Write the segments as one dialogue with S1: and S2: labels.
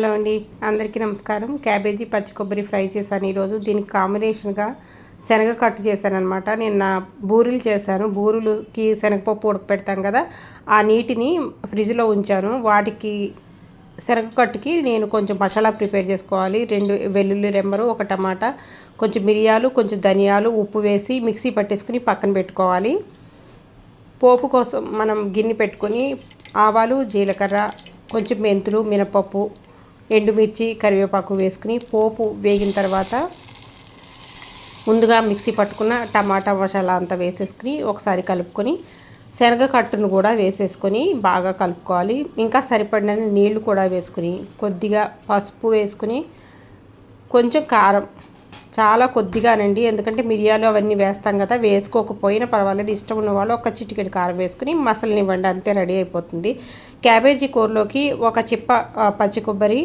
S1: Hello అండి. అందరికీ నమస్కారం. క్యాబేజీ పచ్చి కొబ్బరి ఫ్రై చేశాను ఈరోజు. దీనికి కాంబినేషన్గా శనగ కట్టు చేశాను అనమాట నేను నా బూరెలు చేశాను. బూరెలుకి శనగపప్పు ఉడకపెడతాం కదా ఆ నీటిని ఫ్రిడ్జ్లో ఉంచాను. వాటికి శనగ కట్టుకి నేను కొంచెం మసాలా ప్రిపేర్ చేసుకోవాలి. రెండు వెల్లుల్లి రెమ్మరు ఒక టమాటా కొంచెం మిరియాలు కొంచెం ధనియాలు ఉప్పు వేసి మిక్సీ పట్టేసుకుని పక్కన పెట్టుకోవాలి. పోపు కోసం మనం గిన్నె పెట్టుకొని ఆవాలు జీలకర్ర కొంచెం మెంతులు మినపప్పు ఎండుమిర్చి కరివేపాకు వేసుకుని పోపు వేగిన తర్వాత ముందుగా మిక్సీ పట్టుకున్న టమాటా మసాలా అంతా వేసేసుకుని ఒకసారి కలుపుకొని శనగ కట్టును కూడా వేసేసుకొని బాగా కలుపుకోవాలి. ఇంకా సరిపడిన నీళ్ళు కూడా వేసుకుని కొద్దిగా పసుపు వేసుకుని కొంచెం కారం చాలా కొద్దిగానండి. ఎందుకంటే మిరియాలు అవన్నీ వేస్తాం కదా వేసుకోకపోయినా పర్వాలేదు. ఇష్టం ఉన్న వాళ్ళు ఒక చిటికెడు కారం వేసుకుని మసలనివ్వండి అంతే రెడీ అయిపోతుంది. క్యాబేజీ కూరలోకి ఒక చిప్ప పచ్చి కొబ్బరి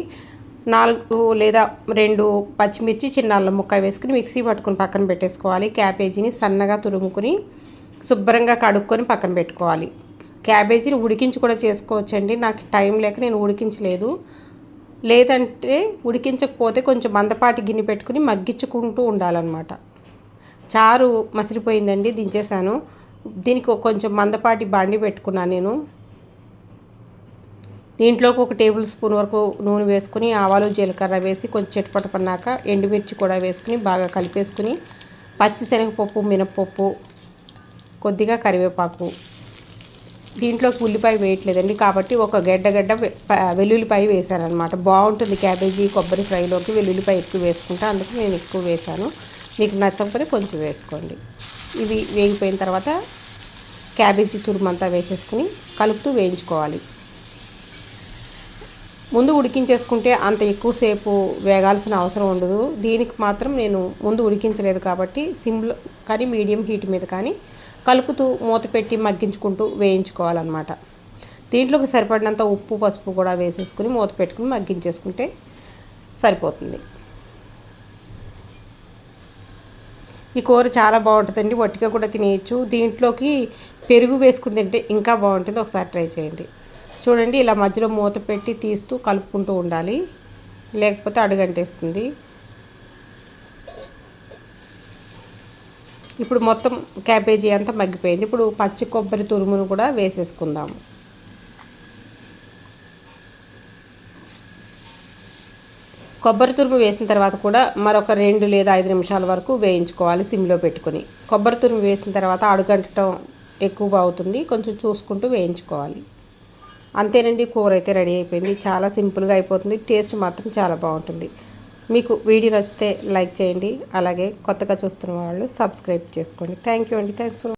S1: నాలుగు లేదా రెండు పచ్చిమిర్చి చిన్న అల్లం ముక్క వేసుకుని మిక్సీ పట్టుకుని పక్కన పెట్టేసుకోవాలి. క్యాబేజీని సన్నగా తురుముకుని శుభ్రంగా కడుక్కొని పక్కన పెట్టుకోవాలి. క్యాబేజీని ఉడికించి కూడా చేసుకోవచ్చండి. నాకు టైం లేక నేను ఉడికించలేదు. లేదంటే ఉడికించకపోతే కొంచెం మందపాటి గిన్నె పెట్టుకుని మగ్గించుకుంటూ ఉండాలన్నమాట. చారు మసిరిపోయిందండి దించేసాను దీనికి కొంచెం మందపాటి బాండి పెట్టుకున్నాను నేను. దీంట్లోకి ఒక టేబుల్ స్పూన్ వరకు నూనె వేసుకుని ఆవాలు జీలకర్ర వేసి కొంచెం చెట్టుపట్ట పన్నాక ఎండుమిర్చి కూడా వేసుకుని బాగా కలిపేసుకుని పచ్చిశనగపప్పు మినపప్పు కొద్దిగా కరివేపాకు దీంట్లోకి ఉల్లిపాయ వేయట్లేదండి కాబట్టి ఒక గడ్డ గడ్డ వెల్లుల్లిపాయ వేసాను అనమాట బాగుంటుంది క్యాబేజీ కొబ్బరి ఫ్రైలోకి వెల్లుల్లిపాయ ఎక్కువ వేసుకుంటా. అందుకు నేను ఎక్కువ వేసాను మీకు నచ్చకపోతే కొంచెం వేసుకోండి. ఇవి వేగిపోయిన తర్వాత క్యాబేజీ తురుమంతా వేసేసుకుని కలుపుతూ వేయించుకోవాలి. ముందు ఉడికించేసుకుంటే అంత ఎక్కువసేపు వేగాల్సిన అవసరం ఉండదు. దీనికి మాత్రం నేను ముందు ఉడికించలేదు కాబట్టి సిమ్లో కానీ మీడియం హీట్ మీద కానీ కలుపుతూ మూత పెట్టి మగ్గించుకుంటూ వేయించుకోవాలన్నమాట. దీంట్లోకి సరిపడినంత ఉప్పు పసుపు కూడా వేసేసుకుని మూత పెట్టుకుని మగ్గించేసుకుంటే సరిపోతుంది. ఈ కూర చాలా బాగుంటుందండి వట్టిగా కూడా తినేయచ్చు. దీంట్లోకి పెరుగు వేసుకుని తింటే ఇంకా బాగుంటుంది. ఒకసారి ట్రై చేయండి. చూడండి ఇలా మధ్యలో మూత పెట్టి తీస్తూ కలుపుకుంటూ ఉండాలి. లేకపోతే అడుగంటేస్తుంది. ఇప్పుడు మొత్తం క్యాబేజీ అంతా మగ్గిపోయింది. ఇప్పుడు పచ్చి కొబ్బరి తురుమును కూడా వేసేసుకుందాము కొబ్బరి తురుము వేసిన తర్వాత కూడా మరొక రెండు లేదా ఐదు నిమిషాల వరకు వేయించుకోవాలి సిమ్లో పెట్టుకొని. కొబ్బరి తురుము వేసిన తర్వాత అడుగంటటం ఎక్కువ అవుతుంది. కొంచెం చూసుకుంటూ వేయించుకోవాలి. అంతేనండి కూర అయితే రెడీ అయిపోయింది. చాలా సింపుల్గా అయిపోతుంది. టేస్ట్ మాత్రం చాలా బాగుంటుంది. మీకు వీడియో నచ్చితే లైక్ చేయండి. అలాగే కొత్తగా చూస్తున్న వాళ్ళు సబ్స్క్రైబ్ చేసుకోండి. థ్యాంక్ యూ అండి. Thanks for